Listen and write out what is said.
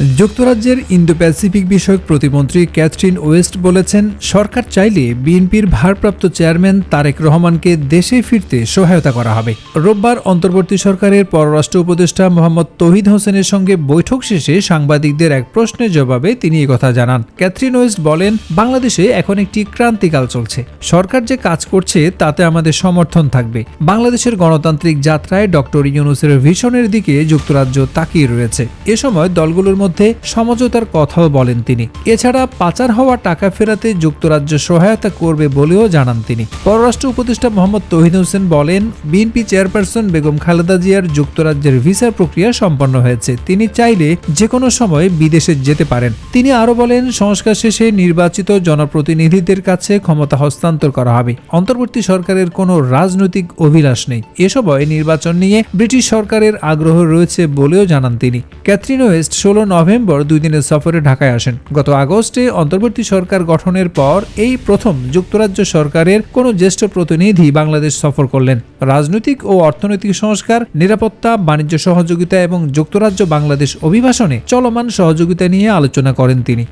যুক্তরাজ্যের Indo Pacific বিষয়ক প্রতিমন্ত্রী ক্যাথরিন ওয়েস্ট বলেছেন, সরকার চাইলে বিএনপির ভারপ্রাপ্ত চেয়ারম্যান তারেক রহমানকে দেশে ফিরতে সহায়তা করা হবে। রোববার অন্তর্বর্তী সরকারের পররাষ্ট্র উপদেষ্টা মোহাম্মদ তহিদ হোসেনের সঙ্গে বৈঠক শেষে সাংবাদিকদের এক প্রশ্নের জবাবে তিনি কথা জানান। ক্যাথরিন ওয়েস্ট বলেন, বাংলাদেশে এখন একটি ক্রান্তিকাল চলছে। সরকার যে কাজ করছে, তাতে আমাদের সমর্থন থাকবে। বাংলাদেশের গণতান্ত্রিক যাত্রায় ডক্টর ইউনুসের ভিশনের দিকে যুক্তরাজ্য তাকিয়ে রয়েছে। এ সময় দলগুলোর মধ্যে সমঝোতার কথাও বলেন তিনি। এছাড়া পাচার হওয়া টাকা ফেরাতে যুক্তরাজ্য সহায়তা করবে বলেও জানান তিনি। পররাষ্ট্র উপদেষ্টা মোহাম্মদ তহিদ হোসেন বলেন, বিএনপি চেয়ারপারসন বেগম খালেদা জিয়ার যুক্তরাজ্যের ভিসা প্রক্রিয়া সম্পন্ন হয়েছে। তিনি চাইলে যে কোনো সময় বিদেশে যেতে পারেন। তিনি আরও বলেন, সংস্কার শেষে নির্বাচিত জনপ্রতিনিধিদের কাছে ক্ষমতা হস্তান্তর করা হবে। অন্তর্বর্তী সরকারের কোনো রাজনৈতিক অভিলাষ নেই। এ সময় নির্বাচন নিয়ে ব্রিটিশ সরকারের আগ্রহ রয়েছে বলেও জানান তিনি। ক্যাথরিন ওয়েস্ট, ষোলো নভেম্বর দুই দিনের সফরে ঢাকায় আসেন। গত আগস্টে অন্তর্বর্তী সরকার গঠনের পর এই প্রথম যুক্তরাজ্য সরকারের কোনো জ্যেষ্ঠ প্রতিনিধি বাংলাদেশ সফর করলেন। রাজনৈতিক ও অর্থনৈতিক সংস্কার, নিরাপত্তা, বাণিজ্য সহযোগিতা এবং যুক্তরাজ্য বাংলাদেশ অভিবাসনে চলমান সহযোগিতা নিয়ে আলোচনা করেন তিনি।